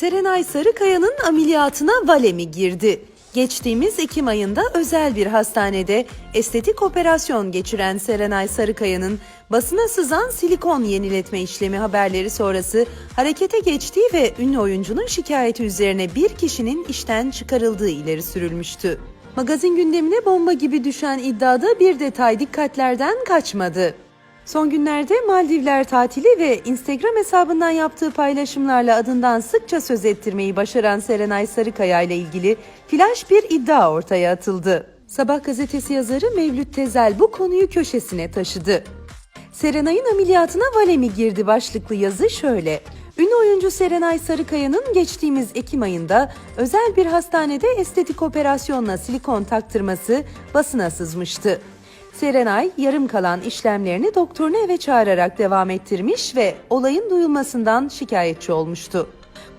Serenay Sarıkaya'nın ameliyatına Vale mi girdi? Geçtiğimiz Ekim ayında özel bir hastanede estetik operasyon geçiren Serenay Sarıkaya'nın basına sızan silikon yeniletme işlemi haberleri sonrası harekete geçtiği ve ünlü oyuncunun şikayeti üzerine bir kişinin işten çıkarıldığı ileri sürülmüştü. Magazin gündemine bomba gibi düşen iddiada bir detay dikkatlerden kaçmadı. Son günlerde Maldivler tatili ve Instagram hesabından yaptığı paylaşımlarla adından sıkça söz ettirmeyi başaran Serenay Sarıkaya ile ilgili flash bir iddia ortaya atıldı. Sabah gazetesi yazarı Mevlüt Tezel bu konuyu köşesine taşıdı. Serenay'ın ameliyatına Vale mi girdi başlıklı yazı şöyle. Ünlü oyuncu Serenay Sarıkaya'nın geçtiğimiz Ekim ayında özel bir hastanede estetik operasyonla silikon taktırması basına sızmıştı. Serenay yarım kalan işlemlerini doktorunu eve çağırarak devam ettirmiş ve olayın duyulmasından şikayetçi olmuştu.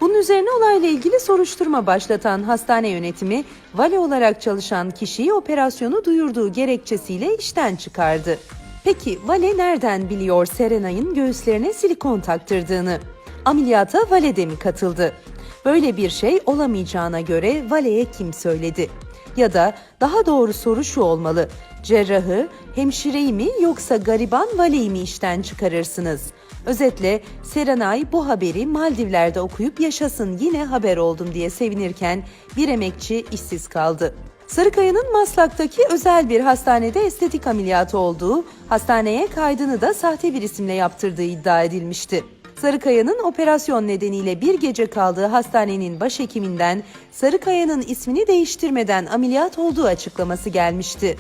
Bunun üzerine olayla ilgili soruşturma başlatan hastane yönetimi vale olarak çalışan kişiyi operasyonu duyurduğu gerekçesiyle işten çıkardı. Peki Vale nereden biliyor Serenay'ın göğüslerine silikon taktırdığını? Ameliyata Vale de mi katıldı? Böyle bir şey olamayacağına göre Vale'ye kim söyledi? Ya da daha doğru soru şu olmalı. Cerrahı, hemşireyi mi yoksa gariban valeyi mi işten çıkarırsınız? Özetle Serenay bu haberi Maldivler'de okuyup yaşasın yine haber oldum diye sevinirken bir emekçi işsiz kaldı. Sarıkaya'nın Maslak'taki özel bir hastanede estetik ameliyatı olduğu, hastaneye kaydını da sahte bir isimle yaptırdığı iddia edilmişti. Sarıkaya'nın operasyon nedeniyle bir gece kaldığı hastanenin başhekiminden Sarıkaya'nın ismini değiştirmeden ameliyat olduğu açıklaması gelmişti.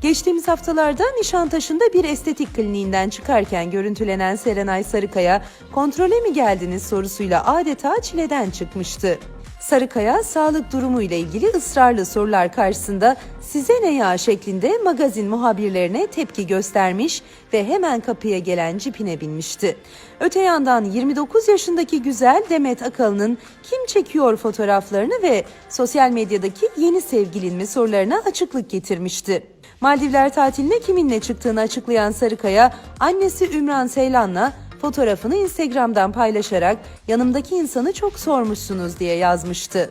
Geçtiğimiz haftalarda Nişantaşı'nda bir estetik kliniğinden çıkarken görüntülenen Serenay Sarıkaya, kontrole mi geldiniz sorusuyla adeta çileden çıkmıştı. Sarıkaya sağlık durumu ile ilgili ısrarlı sorular karşısında size ne ya şeklinde magazin muhabirlerine tepki göstermiş ve hemen kapıya gelen cipine binmişti. Öte yandan 29 yaşındaki güzel Demet Akalın'ın kim çekiyor fotoğraflarını ve sosyal medyadaki yeni sevgilin mi sorularına açıklık getirmişti. Maldivler tatiline kiminle çıktığını açıklayan Sarıkaya, annesi Ümran Seylan'la fotoğrafını Instagram'dan paylaşarak yanımdaki insanı çok sormuşsunuz diye yazmıştı.